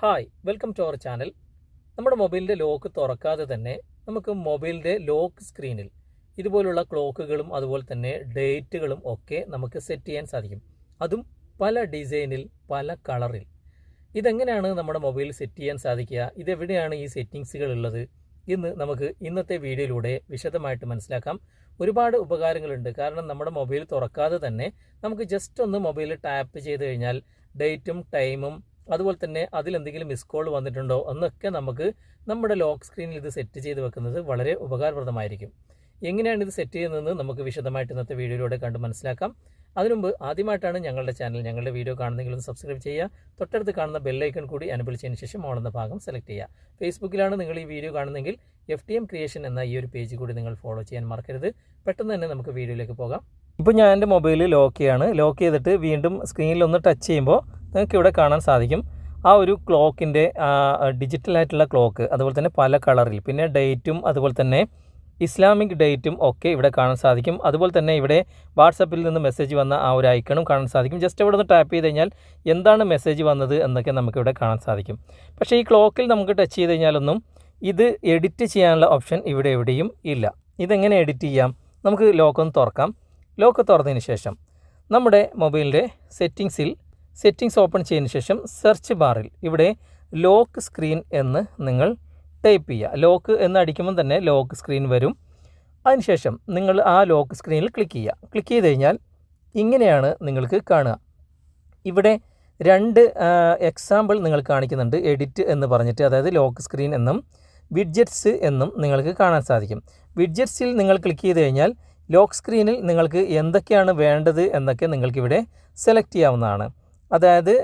Hi welcome to our channel നമ്മുടെ മൊബൈലിന്റെ lock തുറക്കാതെ തന്നെ നമുക്ക് മൊബൈലിന്റെ ലോക്ക് സ്ക്രീനിൽ ഇതുപോലുള്ള ക്ലോക്കുകളും അതുപോലെ തന്നെ ഡേറ്റുകളും ഒക്കെ നമുക്ക് സെറ്റ് ചെയ്യാൻ സാധിക്കും. അതും പല ഡിസൈനിൽ പല കളറിൽ ഇതെങ്ങനെയാണ് നമ്മുടെ മൊബൈൽ സെറ്റ് ചെയ്യാൻ സാധിക്കുക? ഇതെവിടെയാണ് ഈ സെറ്റിങ്സുകൾ ഉള്ളത്? എന്ന് നമുക്ക് ഇന്നത്തെ വീഡിയോയിലൂടെ വിശദമായിട്ട് മനസ്സിലാക്കാം. ഒരുപാട് ഉപകാരങ്ങളുണ്ട്. കാരണം നമ്മുടെ മൊബൈൽ തുറക്കാതെ തന്നെ നമുക്ക് ജസ്റ്റ് ഒന്ന് മൊബൈൽ ടാപ്പ് ചെയ്ത് കഴിഞ്ഞാൽ ഡേറ്റും ടൈമും അതുപോലെ തന്നെ അതിലെന്തെങ്കിലും മിസ് കോൾ വന്നിട്ടുണ്ടോ എന്നൊക്കെ നമുക്ക് നമ്മുടെ ലോക്ക് സ്ക്രീനിൽ ഇത് സെറ്റ് ചെയ്ത് വെക്കുന്നത് വളരെ ഉപകാരപ്രദമായിരിക്കും. എങ്ങനെയാണ് ഇത് സെറ്റ് ചെയ്യുന്നതെന്ന് നമുക്ക് വിശദമായിട്ട് ഇന്നത്തെ വീഡിയോയിലൂടെ കണ്ട് മനസ്സിലാക്കാം. അതിനുമുമ്പ് ആദ്യമായിട്ടാണ് ഞങ്ങളുടെ ചാനൽ ഞങ്ങളുടെ വീഡിയോ കാണുന്നെങ്കിൽ ഒന്ന് സബ്സ്ക്രൈബ് ചെയ്യുക. തൊട്ടടുത്ത് കാണുന്ന ബെല്ലൈക്കൺ കൂടി അനുബലിച്ചതിന് ശേഷം ഓൺ എന്ന ഭാഗം സെലക്ട് ചെയ്യുക. ഫേസ്ബുക്കിലാണ് നിങ്ങൾ ഈ വീഡിയോ കാണുന്നെങ്കിൽ എഫ് ടി എം ക്രിയേഷൻ എന്ന ഈ ഒരു പേജ് കൂടി നിങ്ങൾ ഫോളോ ചെയ്യാൻ മറക്കരുത്. പെട്ടെന്ന് തന്നെ നമുക്ക് വീഡിയോയിലേക്ക് പോകാം. ഇപ്പോൾ ഞാൻ എന്റെ മൊബൈൽ ലോക്ക് ചെയ്യാണ്. ലോക്ക് ചെയ്തിട്ട് വീണ്ടും സ്ക്രീനിൽ ഒന്ന് ടച്ച് ചെയ്യുമ്പോൾ നിങ്ങൾക്ക് ഇവിടെ കാണാൻ സാധിക്കും. ആ ഒരു ക്ലോക്കിന്റെ ഡിജിറ്റലായിട്ടുള്ള ക്ലോക്ക് അതുപോലെ തന്നെ പല കളറിൽ പിന്നെ ഡേറ്റും അതുപോലെ തന്നെ ഇസ്ലാമിക് ഡേറ്റും ഒക്കെ ഇവിടെ കാണാൻ സാധിക്കും. അതുപോലെ തന്നെ ഇവിടെ വാട്സപ്പിൽ നിന്ന് മെസ്സേജ് വന്ന ആ ഒരു ഐക്കണും കാണാൻ സാധിക്കും. ജസ്റ്റ് ഇവിടെ നിന്ന് ടാപ്പ് ചെയ്ത് കഴിഞ്ഞാൽ എന്താണ് മെസ്സേജ് വന്നത് എന്നൊക്കെ നമുക്കിവിടെ കാണാൻ സാധിക്കും. പക്ഷേ ഈ ക്ലോക്കിൽ നമുക്ക് ടച്ച് ചെയ്ത് കഴിഞ്ഞാലൊന്നും ഇത് എഡിറ്റ് ചെയ്യാനുള്ള ഓപ്ഷൻ ഇവിടെ എവിടെയും ഇല്ല. ഇതെങ്ങനെ എഡിറ്റ് ചെയ്യാം? നമുക്ക് ലോക്കൊന്ന് തുറക്കാം. ലോക്ക് തുറന്നതിന് ശേഷം നമ്മുടെ മൊബൈലിന്റെ സെറ്റിങ്സിൽ സെറ്റിങ്സ് ഓപ്പൺ ചെയ്തതിന് ശേഷം സെർച്ച് ബാറിൽ ഇവിടെ ലോക്ക് സ്ക്രീൻ എന്ന് നിങ്ങൾ ടൈപ്പ് ചെയ്യുക. ലോക്ക് എന്ന് അടിക്കുമ്പോൾ തന്നെ ലോക്ക് സ്ക്രീൻ വരും. അതിനുശേഷം നിങ്ങൾ ആ ലോക്ക് സ്ക്രീനിൽ ക്ലിക്ക് ചെയ്യുക. ക്ലിക്ക് ചെയ്ത് കഴിഞ്ഞാൽ ഇങ്ങനെയാണ് നിങ്ങൾക്ക് കാണുക. ഇവിടെ രണ്ട് എക്സാമ്പിൾ നിങ്ങൾ കാണിക്കുന്നുണ്ട്. എഡിറ്റ് എന്ന് പറഞ്ഞിട്ട് അതായത് ലോക്ക് സ്ക്രീൻ എന്നും വിഡ്ജറ്റ്സ് എന്നും നിങ്ങൾക്ക് കാണാൻ സാധിക്കും. വിഡ്ജറ്റ്സിൽ നിങ്ങൾ ക്ലിക്ക് ചെയ്ത് കഴിഞ്ഞാൽ ലോക്ക് സ്ക്രീനിൽ നിങ്ങൾക്ക് എന്തൊക്കെയാണ് വേണ്ടത് എന്നൊക്കെ നിങ്ങൾക്കിവിടെ സെലക്ട് ചെയ്യാവുന്നതാണ്. അതായത്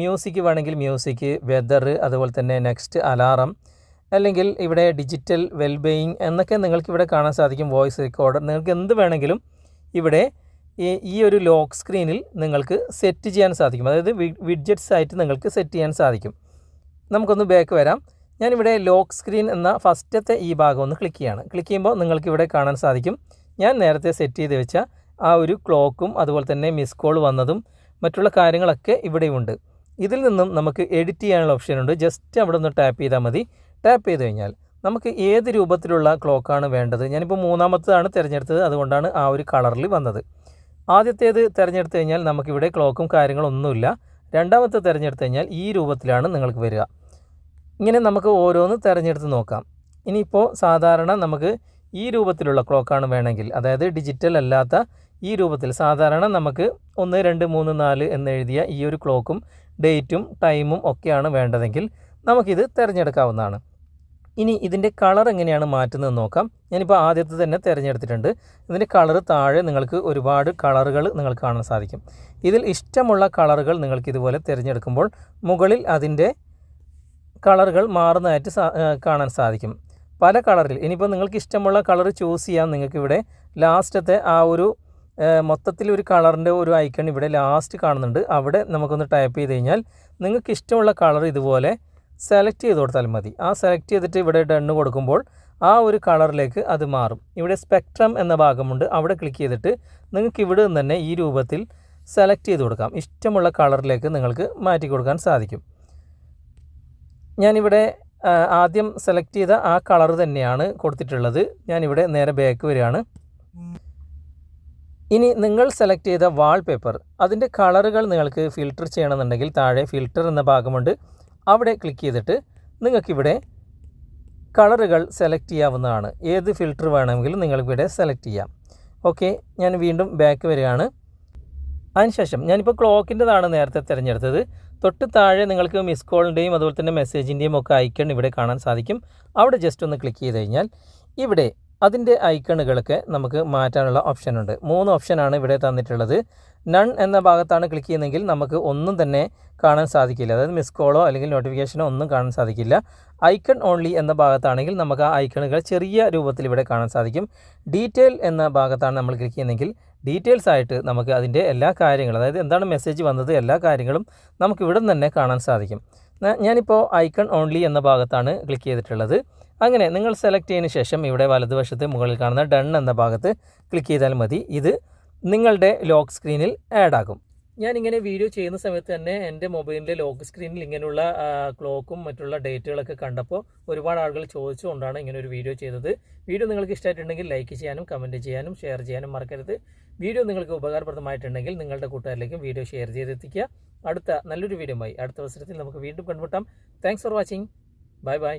മ്യൂസിക് വേണമെങ്കിൽ മ്യൂസിക് വെതർ അതുപോലെ തന്നെ നെക്സ്റ്റ് അലാറം അല്ലെങ്കിൽ ഇവിടെ ഡിജിറ്റൽ വെൽബെയിങ് എന്നൊക്കെ നിങ്ങൾക്ക് ഇവിടെ കാണാൻ സാധിക്കും വോയിസ് റെക്കോർഡർ നിങ്ങൾക്ക് എന്ത് വേണമെങ്കിലും ഇവിടെ ഈ ഒരു ലോക്ക് സ്ക്രീനിൽ നിങ്ങൾക്ക് സെറ്റ് ചെയ്യാൻ സാധിക്കും. അതായത് വിഡ്ജറ്റ്സ് ആയിട്ട് നിങ്ങൾക്ക് സെറ്റ് ചെയ്യാൻ സാധിക്കും. നമുക്കൊന്ന് ബാക്ക് വരാം. ഞാനിവിടെ ലോക്ക് സ്ക്രീൻ എന്ന ഫസ്റ്റത്തെ ഈ ഭാഗം ഒന്ന് ക്ലിക്ക് ചെയ്യാണ്. ക്ലിക്ക് ചെയ്യുമ്പോൾ നിങ്ങൾക്ക് ഇവിടെ കാണാൻ സാധിക്കും. ഞാൻ നേരത്തെ സെറ്റ് ചെയ്ത് വെച്ച ആ ഒരു ക്ലോക്കും അതുപോലെ തന്നെ മിസ് കോൾ വന്നതും മറ്റുള്ള കാര്യങ്ങളൊക്കെ ഇവിടെയുണ്ട്. ഇതിൽ നിന്നും നമുക്ക് എഡിറ്റ് ചെയ്യാനുള്ള ഓപ്ഷൻ ഉണ്ട്. ജസ്റ്റ് അവിടെ ഒന്ന് ടാപ്പ് ചെയ്താൽ മതി. ടാപ്പ് ചെയ്ത് കഴിഞ്ഞാൽ നമുക്ക് ഏത് രൂപത്തിലുള്ള ക്ലോക്കാണ് വേണ്ടത്? ഞാനിപ്പോൾ മൂന്നാമത്തതാണ് തിരഞ്ഞെടുത്തത്. അതുകൊണ്ടാണ് ആ ഒരു കളറിൽ വന്നത്. ആദ്യത്തേത് തിരഞ്ഞെടുത്ത് കഴിഞ്ഞാൽ നമുക്കിവിടെ ക്ലോക്കും കാര്യങ്ങളൊന്നുമില്ല. രണ്ടാമത്തെ തിരഞ്ഞെടുത്ത് കഴിഞ്ഞാൽ ഈ രൂപത്തിലാണ് നിങ്ങൾക്ക് വരിക. ഇങ്ങനെ നമുക്ക് ഓരോന്ന് തിരഞ്ഞെടുത്ത് നോക്കാം. ഇനിയിപ്പോൾ സാധാരണ നമുക്ക് ഈ രൂപത്തിലുള്ള ക്ലോക്കാണ് വേണമെങ്കിൽ അതായത് ഡിജിറ്റൽ അല്ലാത്ത ഈ രൂപത്തിൽ സാധാരണ നമുക്ക് ഒന്ന് രണ്ട് മൂന്ന് നാല് എന്നെഴുതിയ ഈ ഒരു ക്ലോക്കും ഡേറ്റും ടൈമും ഒക്കെയാണ് വേണ്ടതെങ്കിൽ നമുക്കിത് തിരഞ്ഞെടുക്കാവുന്നതാണ്. ഇനി ഇതിന്റെ കളർ എങ്ങനെയാണ് മാറ്റുന്നത് നോക്കാം. ഞാനിപ്പോൾ ആദ്യത്തെ തന്നെ തിരഞ്ഞെടുത്തിട്ടുണ്ട്. ഇതിന്റെ കളർ താഴെ നിങ്ങൾക്ക് ഒരുപാട് കളറുകൾ നിങ്ങൾക്ക് കാണാൻ സാധിക്കും. ഇതിൽ ഇഷ്ടമുള്ള കളറുകൾ നിങ്ങൾക്ക് ഇതുപോലെ തിരഞ്ഞെടുക്കുമ്പോൾ മുകളിൽ അതിന്റെ കളറുകൾ മാറുന്നതായിട്ട് കാണാൻ സാധിക്കും. പല കളറിൽ ഇനിയിപ്പോൾ നിങ്ങൾക്ക് ഇഷ്ടമുള്ള കളർ ചൂസ് ചെയ്യാൻ നിങ്ങൾക്കിവിടെ ലാസ്റ്റത്തെ ആ ഒരു മൊത്തത്തിൽ ഒരു കളറിന്റെ ഒരു ഐക്കൺ ഇവിടെ ലാസ്റ്റ് കാണുന്നുണ്ട്. അവിടെ നമുക്കൊന്ന് ടൈപ്പ് ചെയ്ത് കഴിഞ്ഞാൽ നിങ്ങൾക്ക് ഇഷ്ടമുള്ള കളർ ഇതുപോലെ സെലക്ട് ചെയ്ത് കൊടുത്താൽ മതി. ആ സെലക്ട് ചെയ്തിട്ട് ഇവിടെ ഡണ്ണ് കൊടുക്കുമ്പോൾ ആ ഒരു കളറിലേക്ക് അത് മാറും. ഇവിടെ സ്പെക്ട്രം എന്ന ഭാഗമുണ്ട്. അവിടെ ക്ലിക്ക് ചെയ്തിട്ട് നിങ്ങൾക്ക് ഇവിടെ നിന്ന് തന്നെ ഈ രൂപത്തിൽ സെലക്ട് ചെയ്ത് കൊടുക്കാം. ഇഷ്ടമുള്ള കളറിലേക്ക് നിങ്ങൾക്ക് മാറ്റി കൊടുക്കാൻ സാധിക്കും. ഞാനിവിടെ ആദ്യം സെലക്ട് ചെയ്ത ആ കളർ തന്നെയാണ് കൊടുത്തിട്ടുള്ളത്. ഞാനിവിടെ നേരെ ബാക്ക് വരികയാണ്. ഇനി നിങ്ങൾ സെലക്ട് ചെയ്ത വാൾപേപ്പർ അതിന്റെ കളറുകൾ നിങ്ങൾക്ക് ഫിൽട്ടർ ചെയ്യണമെന്നുണ്ടെങ്കിൽ താഴെ ഫിൽട്ടർ എന്ന ഭാഗമുണ്ട്. അവിടെ ക്ലിക്ക് ചെയ്തിട്ട് നിങ്ങൾക്കിവിടെ കളറുകൾ സെലക്ട് ചെയ്യാവുന്നതാണ്. ഏത് ഫിൽട്ടർ വേണമെങ്കിലും നിങ്ങൾക്കിവിടെ സെലക്ട് ചെയ്യാം. ഓക്കെ ഞാൻ വീണ്ടും ബാക്ക് വരികയാണ്. അതിനുശേഷം ഞാനിപ്പോൾ ക്ലോക്കിന്റെതാണ് നേരത്തെ തിരഞ്ഞെടുത്തത്. തൊട്ട് താഴെ നിങ്ങൾക്ക് മിസ് കോളിന്റെയും അതുപോലെ തന്നെ മെസ്സേജിന്റെയും ഒക്കെ ഐക്കൺ ഇവിടെ കാണാൻ സാധിക്കും. അവിടെ ജസ്റ്റ് ഒന്ന് ക്ലിക്ക് ചെയ്ത് കഴിഞ്ഞാൽ ഇവിടെ അതിന്റെ ഐക്കണുകളൊക്കെ നമുക്ക് മാറ്റാനുള്ള ഓപ്ഷൻ ഉണ്ട് മൂന്ന് ഓപ്ഷനാണ് ഇവിടെ തന്നിട്ടുള്ളത്. നൺ എന്ന ഭാഗത്താണ് ക്ലിക്ക് ചെയ്യുന്നതെങ്കിൽ നമുക്ക് ഒന്നും തന്നെ കാണാൻ സാധിക്കില്ല. അതായത് മിസ് കോളോ അല്ലെങ്കിൽ നോട്ടിഫിക്കേഷനോ ഒന്നും കാണാൻ സാധിക്കില്ല. ഐക്കൺ ഓൺലി എന്ന ഭാഗത്താണെങ്കിൽ നമുക്ക് ആ ഐക്കണുകൾ ചെറിയ രൂപത്തിൽ ഇവിടെ കാണാൻ സാധിക്കും. ഡീറ്റെയിൽ എന്ന ഭാഗത്താണ് നമ്മൾ ക്ലിക്ക് ചെയ്യുന്നതെങ്കിൽ ഡീറ്റെയിൽസ് ആയിട്ട് നമുക്ക് അതിന്റെ എല്ലാ കാര്യങ്ങളും അതായത് എന്താണ് മെസ്സേജ് വന്നത് എല്ലാ കാര്യങ്ങളും നമുക്ക് ഇവിടെ തന്നെ കാണാൻ സാധിക്കും. ഞാനിപ്പോൾ ഐക്കൺ ഓൺലി എന്ന ഭാഗത്താണ് ക്ലിക്ക് ചെയ്തിട്ടുള്ളത്. അങ്ങനെ നിങ്ങൾ സെലക്ട് ചെയ്തതിന് ശേഷം ഇവിടെ വലതുവശത്ത് മുകളിൽ കാണുന്ന ഡൺ എന്ന ഭാഗത്ത് ക്ലിക്ക് ചെയ്താൽ മതി. ഇത് നിങ്ങളുടെ ലോക്ക് സ്ക്രീനിൽ ആഡ് ആകും. ഞാൻ ഇങ്ങനെ വീഡിയോ ചെയ്യുന്ന സമയത്ത് തന്നെ എന്റെ മൊബൈലിന്റെ ലോക്ക് സ്ക്രീനിൽ ഇങ്ങനെയുള്ള ക്ലോക്കും മറ്റുള്ള ഡേറ്റുകളൊക്കെ കണ്ടപ്പോൾ ഒരുപാട് ആളുകൾ ചോദിച്ചുകൊണ്ടാണ് ഇങ്ങനെ ഒരു വീഡിയോ ചെയ്തത്. വീഡിയോ നിങ്ങൾക്ക് ഇഷ്ടമായിട്ടുണ്ടെങ്കിൽ ലൈക്ക് ചെയ്യാനും കമന്റ് ചെയ്യാനും ഷെയർ ചെയ്യാനും മറക്കരുത്. വീഡിയോ നിങ്ങൾക്ക് ഉപകാരപ്രദമായിട്ടുണ്ടെങ്കിൽ നിങ്ങളുടെ കൂട്ടുകാരിലേക്കും വീഡിയോ ഷെയർ ചെയ്തെത്തിക്കുക. അടുത്ത നല്ലൊരു വീഡിയോ ആയി അടുത്ത അവസരത്തിൽ നമുക്ക് വീണ്ടും കണ്ടുമുട്ടാം. Thanks for watching bye bye